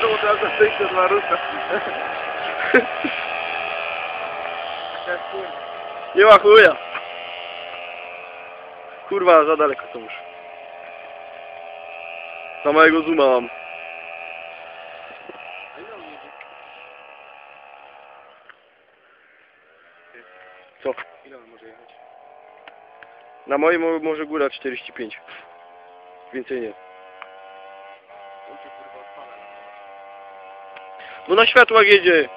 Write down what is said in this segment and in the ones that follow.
kotwicą od razu wyjść od Marusa. Nie ma chuja. Kurwa, za daleko to już. Za małego zooma mam. Co? Ile on może jechać? Na moim mo- może góra 45. Więcej nie. On cię kurwa odpala. No na światłach jedzie.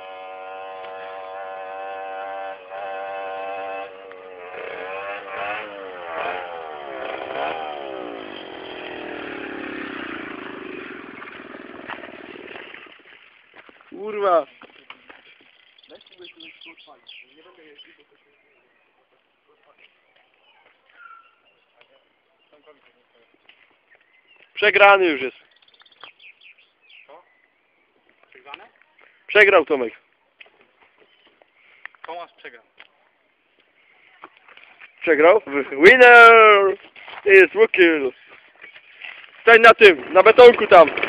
Kurwa. Przegrany już jest. Przegrane? Przegrał Tomek. Tomasz przegrał. Przegrał? Winner! Jest Wukil. Stań na tym, na betonku tam. To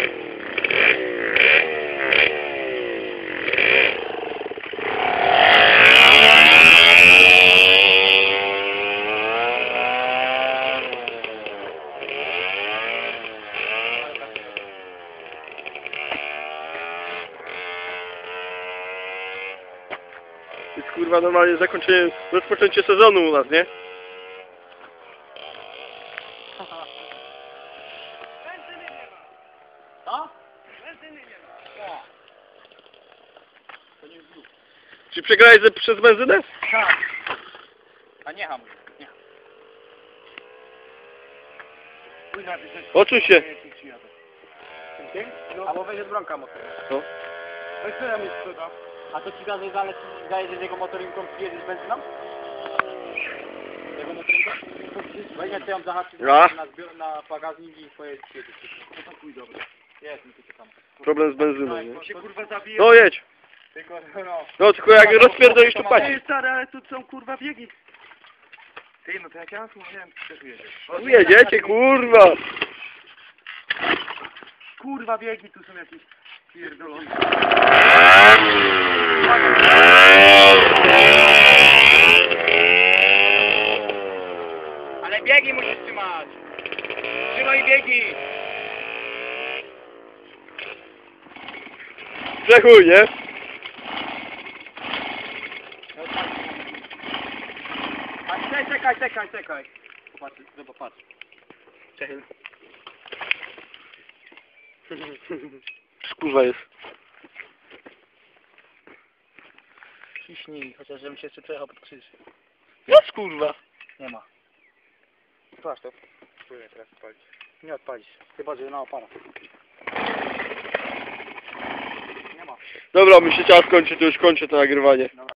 jest kurwa normalnie zakończenie, rozpoczęcie sezonu u nas, nie? Co? Benzyny nie ma. O. To nie zrób. Czy przegrałeś ze, przez benzynę? Tak. A nie hamuj. Nie. Odsuń się. Albo weź od bronka motor. No. Weź co ja mi sprzeda. A to ci gazy zalec, zajedzie z jego motorynką, przyjedzie z benzyną? Jego motorynką? Weźmie co ją zahaczy Ja. na, zbior, na bagażnik i pojedzie przyjedzie. No to chuj dobra. Jest, my tu czekamy. Problem z benzyną, nie? To się kurwa zabije. No jedź. Tylko, no. No tylko jak rozpierdolisz to płacisz. Ej, stary, ale tu są kurwa biegi. Ty, no to jak ja słuchałem, ty też jedziesz. Tu jedziecie, kurwa. Kurwa biegi tu są jakieś pierdolone. Musisz trzymać. Trzymaj biegi. Przechuj, nie? Czekaj, czekaj, czekaj, czekaj. Popatrz, zobacz, patrz. Czekaj. Kurwa jest. Ciśnij, chociaż żebym się jeszcze przejechał pod krzyż. Jest kurwa. Nie ma. Patrz to. Spróbuję teraz odpalić. Nie odpalić. Chyba, że na ma. Dobra, mi się czas kończy, to już kończę to nagrywanie.